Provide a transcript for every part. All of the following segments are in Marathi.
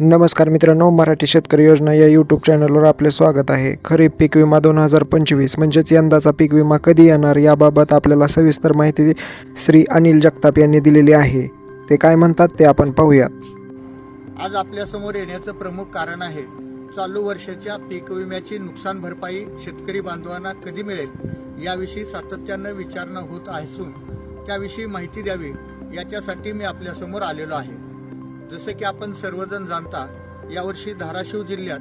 नमस्कार मित्रांनो मराठी शेतकरी योजना या यूट्यूब चॅनलवर आपले स्वागत आहे. खरीप पीक विमा दोन हजार पंचवीस म्हणजेच यंदाचा पीक विमा कधी येणार याबाबत आपल्याला सविस्तर माहिती श्री अनिल जगताप यांनी दिलेली आहे. ते काय म्हणतात ते आपण पाहूयात. आज आपल्यासमोर येण्याचं प्रमुख कारण आहे चालू वर्षाच्या पीक विम्याची नुकसान भरपाई शेतकरी बांधवांना कधी मिळेल याविषयी सातत्यानं विचारणा होत असून त्याविषयी माहिती द्यावी याच्यासाठी मी आपल्यासमोर आलेलो आहे. जसे की आपण सर्वजण जाणता यावर्षी धाराशिव जिल्ह्यात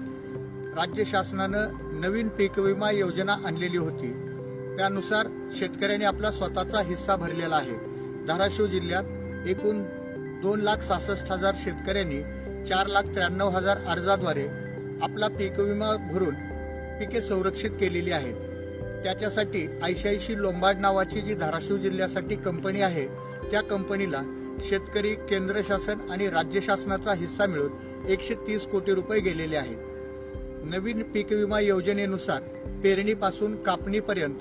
राज्य शासनानं नवीन पीक विमा योजना आणलेली होती. त्यानुसार शेतकऱ्यांनी आपला स्वतःचा हिस्सा भरलेला आहे. धाराशिव जिल्ह्यात एकूण दोन लाख सहासष्ट हजार शेतकऱ्यांनी चार लाख त्र्याण्णव हजार अर्जाद्वारे आपला पीक विमा भरून पिके संरक्षित केलेली आहेत. त्याच्यासाठी ऐंशी लोंबार्ड नावाची जी धाराशिव जिल्ह्यासाठी कंपनी आहे त्या कंपनीला शेतकरी केंद्र शासन आणि राज्य शासनाचा हिस्सा मिळून एकशे तीस कोटी रुपये गेलेले आहेत. नवीन पीक विमा योजनेनुसार पेरणीपासून कापणीपर्यंत.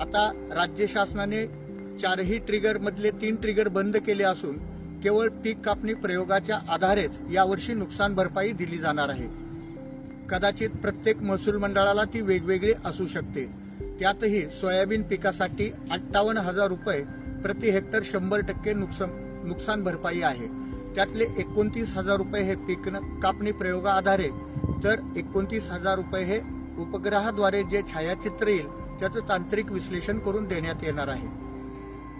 आता राज्य शासनाने चारही ट्रिगरमधले तीन ट्रिगर बंद केले असून केवळ पीक कापणी प्रयोगाच्या आधारेच यावर्षी नुकसान भरपाई दिली जाणार आहे. कदाचित प्रत्येक महसूल मंडळाला ती वेगवेगळी असू शकते. त्यातही सोयाबीन पिकासाठी अठ्ठावन्न हजार रुपये प्रति हेक्टर शंभर टक्के नुकसान नुकसान भरपाई आहे. त्यातले एकोणतीस हजार रुपये हे पीक कापणी प्रयोगा आधारे तर एकोणतीस हजार रुपये हे उपग्रहाद्वारे जे छायाचित्र येईल त्याचं तांत्रिक विश्लेषण करून देण्यात येणार आहे.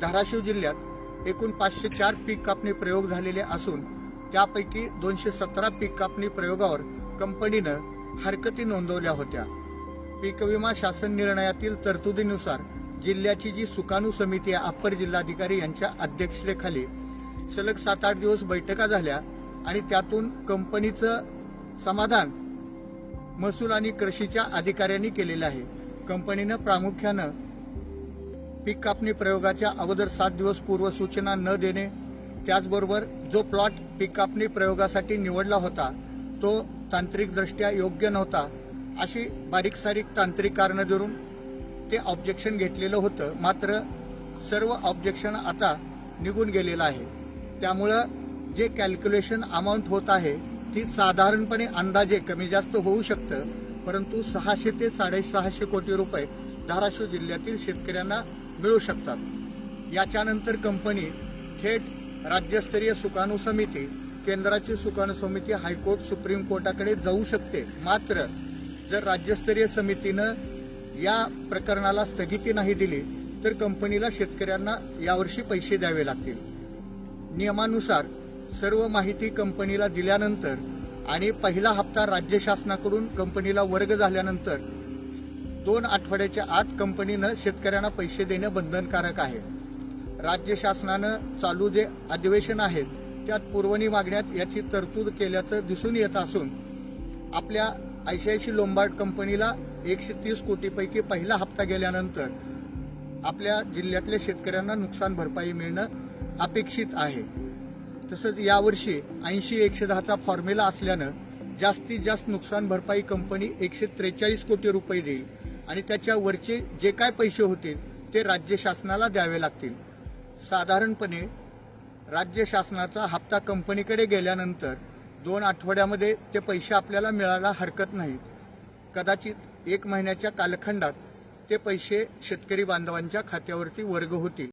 धाराशिव जिल्ह्यात एकूण पाचशे चार पीक कापणी प्रयोग झालेले असून त्यापैकी दोनशे सतरा पीक कापणी प्रयोगावर कंपनीनं हरकती नोंदवल्या होत्या. पीक विमा शासन निर्णयातील तरतुदीनुसार जिल्ह्याची जी सुकाणू समिती अप्पर जिल्हाधिकारी यांच्या अध्यक्षतेखाली सलग सात आठ दिवस बैठका झाल्या आणि त्यातून कंपनीचं समाधान महसूल आणि कृषीच्या अधिकाऱ्यांनी केलेलं आहे. कंपनीनं प्रामुख्यानं पीक कापणी प्रयोगाच्या अगोदर सात दिवस पूर्व सूचना न देणे त्याचबरोबर जो प्लॉट पीक कापणी प्रयोगासाठी निवडला होता तो तांत्रिकदृष्ट्या योग्य नव्हता अशी बारीक सारीक तांत्रिक कारणं धरून ते ऑब्जेक्शन घेतलेलं होतं. मात्र सर्व ऑब्जेक्शन आता निघून गेलेलं आहे. त्यामुळं जे कॅल्क्युलेशन अमाऊंट होत आहे ती साधारणपणे अंदाजे कमी जास्त होऊ शकतं. परंतु सहाशे ते साडेसहाशे कोटी रुपये धाराशिव जिल्ह्यातील शेतकऱ्यांना मिळू शकतात. याच्यानंतर कंपनी थेट राज्यस्तरीय सुकाणू समिती केंद्राची सुकाणू समिती हायकोर्ट सुप्रीम कोर्टाकडे जाऊ शकते. मात्र जर राज्यस्तरीय समितीनं या प्रकरणाला स्थगिती नाही दिली तर कंपनीला शेतकऱ्यांना यावर्षी पैसे द्यावे लागतील. नियमानुसार सर्व माहिती कंपनीला दिल्यानंतर आणि पहिला हप्ता राज्य शासनाकडून कंपनीला वर्ग झाल्यानंतर दोन आठवड्याच्या आत कंपनीनं शेतकऱ्यांना पैसे देणं बंधनकारक आहे. राज्य शासनानं चालू जे अधिवेशन आहेत त्यात पुरवणी मागण्यात याची तरतूद केल्याचं दिसून येत असून आपल्या ऐंशी लोंबार्ड कंपनीला एकशे तीस कोटीपैकी पहिला हप्ता गेल्यानंतर आपल्या जिल्ह्यातल्या शेतकऱ्यांना नुकसान भरपाई मिळणं अपेक्षित आहे. तसंच यावर्षी ऐंशी एकशे दहाचा फॉर्म्युला असल्यानं जास्तीत जास्त नुकसान भरपाई कंपनी एकशे त्रेचाळीस कोटी रुपये देईल आणि त्याच्या वरचे जे काय पैसे होतील ते राज्य शासनाला द्यावे लागतील. साधारणपणे राज्य शासनाचा हप्ता कंपनीकडे गेल्यानंतर दोन आठवड्यामध्ये ते पैसे आपल्याला मिळायला हरकत नाही कदाचित एक महिन्याच्या कालखंडात ते पैसे शेतकरी बांधवांच्या खात्यावरती वर्ग होतील.